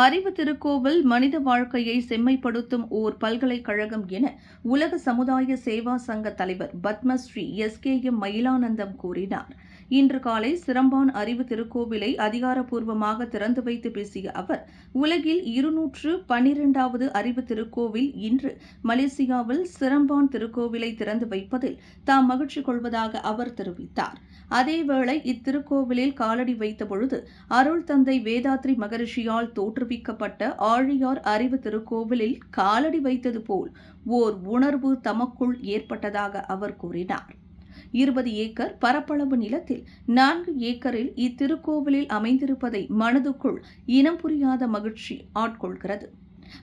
அறிவு திருக்கோவில் மனித வாழ்க்கையை செம்மைப்படுத்தும் ஓர் பல்கலைக்கழகம் என உலக சமுதாய சேவா சங்க தலைவர் Padmashri S K M Mylanandam கூறினார். இன்று காலை சிரம்பான் அறிவு திருக்கோவிலை அதிகாரப்பூர்வமாக திறந்து வைத்து பேசிய அவர் உலகில் இருநூற்று பன்னிரண்டாவது அறிவு திருக்கோவில் இன்று மலேசியாவில் சிரம்பான் திருக்கோவிலை திறந்து வைப்பதில் தாம் மகிழ்ச்சி கொள்வதாக அவர் தெரிவித்தார். அதேவேளை இத்திருக்கோவிலில் காலடி வைத்தபொழுது அருள் தந்தை வேதாத்ரி மகரிஷியால் தோற்றுவிக்கப்பட்ட ஆழியார் அறிவு திருக்கோவிலில் காலடி வைத்தது போல் ஓர் உணர்வு தமக்குள் ஏற்பட்டதாக அவர் கூறினார். இருபது ஏக்கர் பரப்பளவு நிலத்தில் நான்கு ஏக்கரில் இத்திருக்கோவிலில் அமைந்திருப்பதை மனதுக்குள் இனம் புரியாத மகிழ்ச்சி ஆட்கொள்கிறது.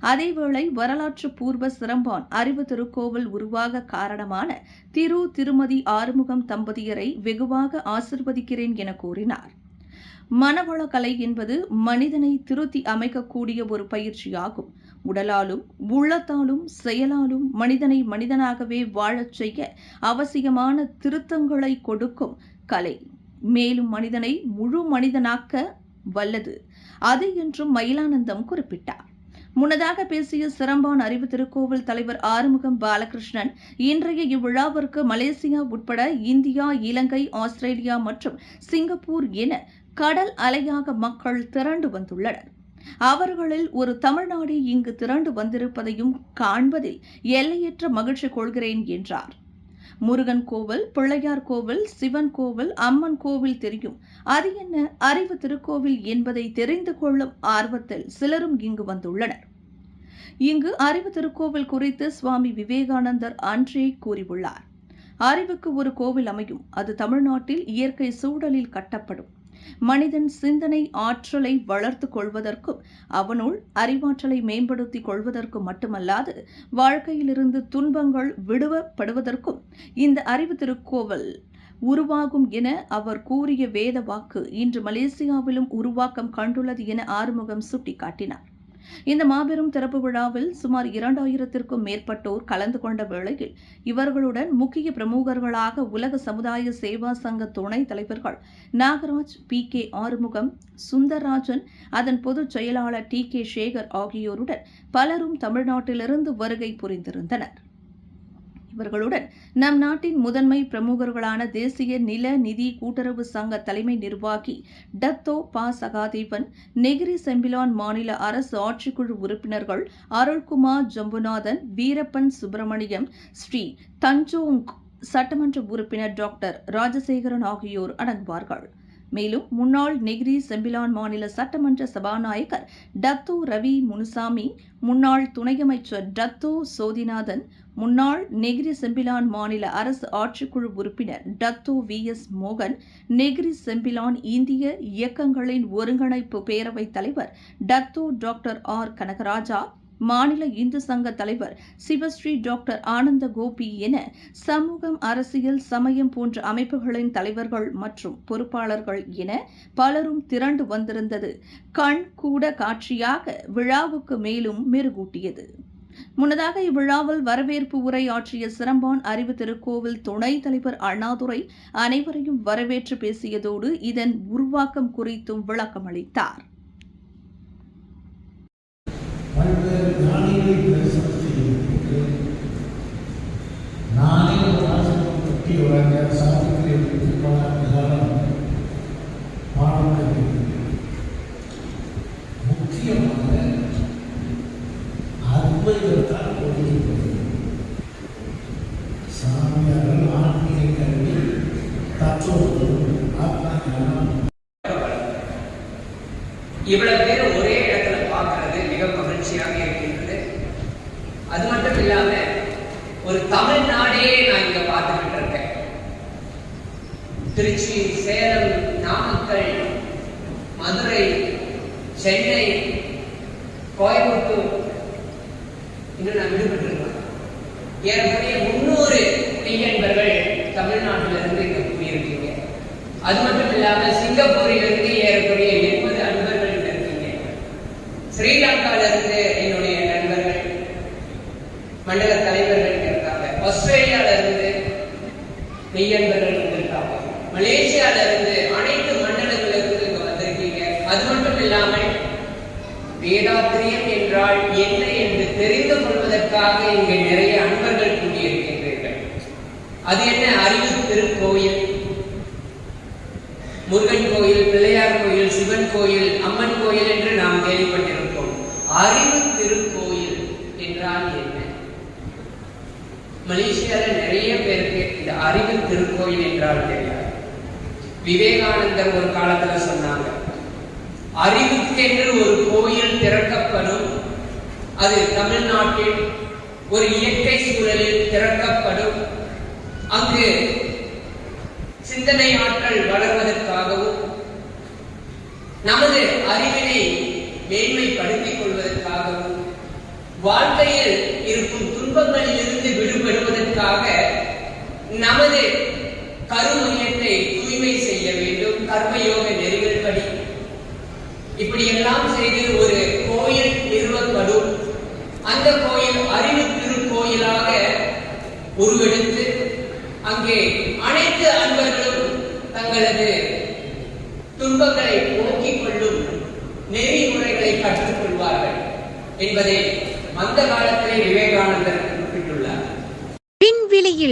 அதேவேளை வரலாற்று பூர்வ சிறம்பான் அறிவு திருக்கோவில் உருவாக காரணமான திரு திருமதி ஆறுமுகம் தம்பதியரை வெகுவாக ஆசிர்வதிக்கிறேன் என கூறினார். மனவள கலை என்பது மனிதனை திருத்தி அமைக்கக்கூடிய ஒரு பயிற்சியாகும். உடலாலும் உள்ளத்தாலும் செயலாலும் மனிதனை மனிதனாகவே வாழச் செய்ய அவசியமான திருத்தங்களை கொடுக்கும் கலை. மேலும் மனிதனை முழு மனிதனாக்க வல்லது. அது என்றும் மயிலானந்தம் குறிப்பிட்டார். முன்னதாக பேசிய சிரம்பான் அறிவு திருக்கோவில் தலைவர் ஆறுமுகம் பாலகிருஷ்ணன் இன்றைய இவ்விழாவிற்கு மலேசியா உட்பட இந்தியா இலங்கை ஆஸ்திரேலியா மற்றும் சிங்கப்பூர் என கடல் அலையாக மக்கள் திரண்டு வந்துள்ளனர். அவர்களில் ஒரு தமிழ்நாடு இங்கு திரண்டு வந்திருப்பதையும் காண்பதில் எல்லையற்ற மகிழ்ச்சி கொள்கிறேன் என்றார். முருகன் கோவில் பிள்ளையார் கோவில் சிவன் கோவில் அம்மன் கோவில் தெரியும். அது என்ன அறிவு திருக்கோவில் என்பதை தெரிந்து கொள்ளும் ஆர்வத்தில் சிலரும் இங்கு வந்துள்ளனர். இங்கு அறிவு திருக்கோவில் குறித்து சுவாமி விவேகானந்தர் அன்றே கூறியுள்ளார். அறிவுக்கு ஒரு கோவில் அமையும். அது தமிழ்நாட்டில் இயற்கை சூழலில் கட்டப்படும். மனிதன் சிந்தனை ஆற்றலை வளர்த்து கொள்வதற்கும் அவனுள் அறிவாற்றலை மேம்படுத்திக் கொள்வதற்கும் மட்டுமல்லாது வாழ்க்கையிலிருந்து துன்பங்கள் விடுவப்படுவதற்கும் இந்த அறிவு திருக்கோவல் உருவாகும் என அவர் கூறிய வேத வாக்கு இன்று மலேசியாவிலும் உருவாக்கம் கண்டுள்ளது என ஆறுமுகம் சுட்டிக்காட்டினார். இந்த மாபெரும் திறப்பு விழாவில் சுமார் இரண்டாயிரத்திற்கும் மேற்பட்டோர் கலந்து கொண்ட வேளையில் இவர்களுடன் முக்கிய பிரமுகர்களாக உலக சமுதாய சேவா சங்க துணைத் தலைவர்கள் நாகராஜ் பி. கே. ஆறுமுகம் சுந்தரராஜன் அதன் பொதுச் செயலாளர் டி. கே. சேகர் ஆகியோருடன் பலரும் தமிழ்நாட்டிலிருந்து வருகை புரிந்திருந்தனர். இவர்களுடன் நம் நாட்டின் முதன்மை பிரமுகர்களான தேசிய நில நிதி கூட்டுறவு சங்க தலைமை நிர்வாகி டத்தோ பா சகாதேவன் நெகிரி செம்பிலான் மாநில அரசு ஆட்சிக்குழு உறுப்பினர்கள் அருள்குமார் ஜம்புநாதன் வீரப்பன் சுப்பிரமணியம் ஸ்ரீ தஞ்சோங் சட்டமன்ற உறுப்பினர் டாக்டர் ராஜசேகரன் ஆகியோர் அடங்குவார்கள். மேலும் முன்னாள் நெகிரி செம்பிலான் மாநில சட்டமன்ற சபாநாயகர் டத்து ரவி முனுசாமி முன்னாள் துணையமைச்சர் டத்து சோதிநாதன் முன்னாள் நெகிரி செம்பிலான் மாநில அரசு ஆட்சிக்குழு உறுப்பினர் டத்தோ வி எஸ் மோகன் நெகிரி செம்பிலான் இந்திய இயக்கங்களின் ஒருங்கிணைப்பு பேரவைத் தலைவர் டத்தோ டாக்டர் ஆர். கனகராஜா மாநில இந்து சங்க தலைவர் சிவஸ்ரீ டாக்டர் ஆனந்த கோபி என சமூகம் அரசியல் சமயம் போன்ற அமைப்புகளின் தலைவர்கள் மற்றும் பொறுப்பாளர்கள் என பலரும் திரண்டு வந்திருந்தது. கண் கூட காட்சியாக விழாவுக்கு மேலும் மெருகூட்டியது. முன்னதாக இவ்விழாவில் வரவேற்பு உரை ஆற்றிய சிரம்பான் அறிவு திருக்கோவில் துணைத் தலைவர் அண்ணாதுரை அனைவரையும் வரவேற்று பேசியதோடு இதன் உருவாக்கம் குறித்தும் விளக்கமளித்தார். அளித்தார் அத்வைதத்தால் சாமியார்கள் ஆன்மீக கல்வி தத்துவம் ஆத்மா ஞானம் இவ்வளவு பேர் ஒரே இடத்துல பார்க்கறது மிக மகிழ்ச்சியாக இருக்கின்றது. அது மட்டும் இல்லாம ஒரு தமிழ்நாடே நான் இங்க பார்த்துக்கிட்டு இருக்கேன். திருச்சி சேலம் நாமக்கல் மதுரை சென்னை கோயம்புத்தூர் இன்னும் நான் விடுபட்டிருக்கேன் ஏறக்குறைய முன்னூறு மெய்யன்பர்கள் தமிழ்நாட்டிலிருந்து இங்க கூடியிருக்கீங்க. அது மட்டும் இல்லாம சிங்கப்பூரிலிருந்து ஏறக்குறைய எண்பது அன்பர்கள் இருக்கீங்க. ஸ்ரீலங்கால இருந்து என்னுடைய நண்பர்கள் மண்டல தலைவர்கள் இங்க இருக்காங்க. ஆஸ்திரேலியால இருந்து மெய்யன்பர்கள் இருக்காங்க. மலேசியால இருந்து அனைத்து மண்டலங்கள்ல இங்க வந்திருக்கீங்க. அது மட்டும் இல்லாமல் வேதாத்திரியம் என்றால் என்ன என்று தெரிந்து கொள்வதற்காக இங்கே நிறைய அன்பர்கள் கூடியிருக்கின்றீர்கள். அது என்ன? அறிவு திருக்கோயில். முருகன் கோயில் பிள்ளையார் கோயில் சிவன் கோயில் அம்மன் கோயில் என்று நாம் கேள்விப்பட்டிருப்போம். அறிவு திருக்கோயில் என்றால் என்ன? மலேசியால நிறைய பேருக்கு இந்த அறிவு திருக்கோயில் என்றால் தெரியாது. விவேகானந்தர் ஒரு காலத்துல சொன்னாங்க அறிவுக்கென்று ஒரு கோயில் திறக்கப்படும். அது தமிழ்நாட்டில் ஒரு இயற்கை சூழலில் திறக்கப்படும். அங்கு சிந்தனை ஆற்றல் வளர்வதற்காகவும் நமது அறிவினை மேன்மைப்படுத்திக் கொள்வதற்காகவும் வாழ்க்கையில் இருக்கும் துன்பங்களிலிருந்து விடுபடுவதற்காக நமது இப்படியெல்லாம் ஒரு கோயில் நிறுவப்படும். அந்த கோயில் அறிவு திருக்கோயிலாக உருவெடுத்து அங்கே அனைத்து அன்பர்களும் தங்களது துன்பங்களை போக்கிக் கொள்ளும் நெறிமுறைகளை கற்றுக்கொள்வார்கள் என்பதை அந்த காலத்திலே விவேகானந்தர்